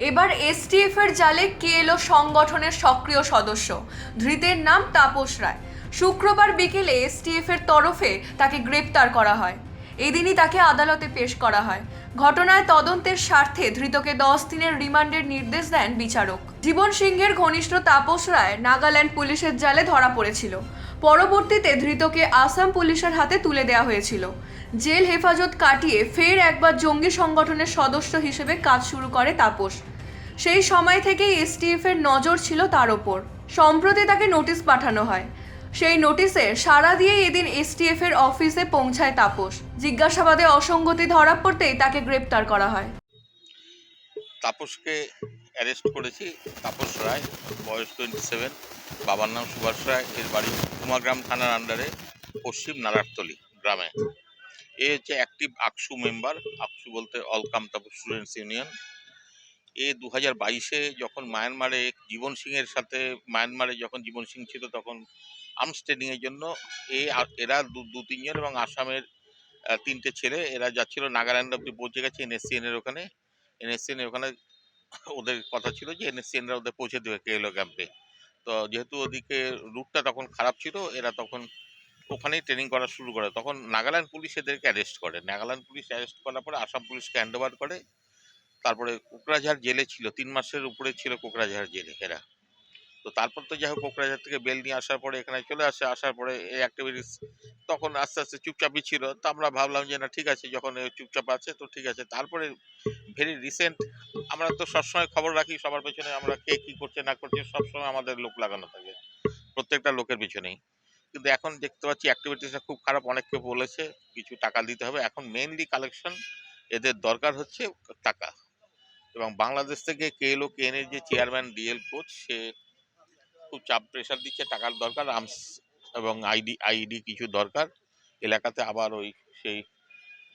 এবার এসটিএফ এর জালে কে এলো সংগঠনের সক্রিয় সদস্য? ধৃতের নাম তাপস রায়। শুক্রবার বিকেলে এসটিএফ এর তরফে তাকে গ্রেপ্তার করা হয়। এদিনই তাকে আদালতে পেশ করা হয়। ঘটনায় তদন্তের স্বার্থে ধৃতকে দশ দিনের রিমান্ডের নির্দেশ দেন বিচারক। জীবন সিংহের ঘনিষ্ঠ তাপস রায় নাগাল্যান্ড পুলিশের জালে ধরা পড়েছিল। পরবর্তীতে ধৃতকে আসাম পুলিশের হাতে তুলে দেওয়া হয়েছিল। জেল হেফাজত কাটিয়ে ফের একবার জঙ্গি সংগঠনের সদস্য হিসেবে কাজ শুরু করে তাপস। সেই সময় থেকেই এসটিএফ এর নজর ছিল তার ওপর। সম্প্রতি তাকে নোটিশ পাঠানো হয়। সেই নোটিশে সাড়া দিয়ে এদিন এসটিএফ এর অফিসে পৌঁছায় তাপস। জিজ্ঞাসাবাদে অসঙ্গতি ধরা পড়তেই তাকে গ্রেপ্তার করা হয়। তাপসকে অ্যারেস্ট করেছি। তাপস রায়, বয়স টোয়েন্টি সেভেন বাবার নাম সুভাষ রায়, এর বাড়ি কুমাগ্রাম থানার আন্ডারে পশ্চিম নারায়ণতলি গ্রামে। এ হচ্ছে অ্যাক্টিভ আকসু মেম্বার আকসু বলতে অল কামতাপুর স্টুডেন্টস ইউনিয়ন এ দু হাজার বাইশে যখন মায়ানমারে জীবন সিংয়ের সাথে, মায়ানমারে যখন জীবন সিং ছিল তখন আর্মস ট্রেনিংয়ের জন্য এ এরা দু তিনজন এবং আসামের তিনটে ছেলে, এরা যাচ্ছিল, নাগাল্যান্ড অব্দি পৌঁছে গেছে এনএসসিএন এর ওখানে। এনএসসিএন ওখানে ওদের কথা ছিল যে এনএসসিএনরা ওদের পৌঁছে দেবে কেএলও ক্যাম্পে তো যেহেতু ওদিকে রুটটা তখন খারাপ ছিল, এরা তখন ওখানেই ট্রেনিং করা শুরু করে। তখন নাগাল্যান্ড পুলিশ এদেরকে অ্যারেস্ট করে। নাগাল্যান্ড পুলিশ অ্যারেস্ট করার পরে আসাম পুলিশকে হ্যান্ড ওভার করে। তারপরে কোকরাঝাড় জেলে ছিল, তিন মাসের উপরে ছিল কোকরাঝাড় জেলে এরা। তো তারপর তো যাই হোক কোকরাঝাড় থেকে বেল নিয়ে আসার পরে এখানে চলে আসে। আসার পরে এই অ্যাক্টিভিটিস তখন আস্তে আস্তে চুপচাপই ছিল তো আমরা ভাবলাম যে, না, ঠিক আছে, যখন চুপচাপ আছে, তো ঠিক আছে। তারপরে ভেরি রিসেন্ট আমরা তো সবসময় খবর রাখি, সবার পেছনে আমরা কে কী করছে, না করছে, সবসময় আমাদের লোক লাগানো থাকে, প্রত্যেকটা লোকের পিছনেই। কিন্তু এখন দেখতে পাচ্ছি অ্যাক্টিভিটিসটা খুব খারাপ অনেককে বলেছে কিছু টাকা দিতে হবে। এখন মেনলি কালেকশন এদের দরকার হচ্ছে টাকা। এবং বাংলাদেশ থেকে কেএলও কেএনের যে চেয়ারম্যান ডিএল কোচ সে খুব চাপ প্রেশার দিচ্ছে টাকার দরকার আর্মস এবং আইডি আইডি কিছু দরকার। এলাকাতে আবার ওই সেই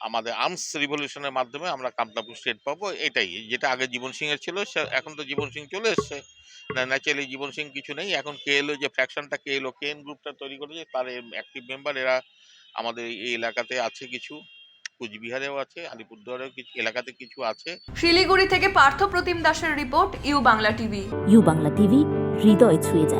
আমাদের আর্মস রিভলিউশনের মাধ্যমে আমরা কামতাপুর স্টেট পাবো এটাই। যেটা আগে জীবন সিং এর ছিল সে এখন তো জীবন সিং চলে এসছে। ন্যাচারালি জীবন সিং কিছু নেই। এখন কেএলও যে ফ্র্যাকশনটা কেএলও কেএন গ্রুপটা তৈরি করেছে তার অ্যাক্টিভ মেম্বার এরা আমাদের এই এলাকাতে আছে কিছু। কুচবিহারেও আছে আলিপুরদুয়ারেও কিছু এলাকাতে কিছু আছে। শিলিগুড়ি থেকে পার্থ প্রতিম দাসের report U Bangla TV. U Bangla TV হৃদয় ছুঁয়ে যায়।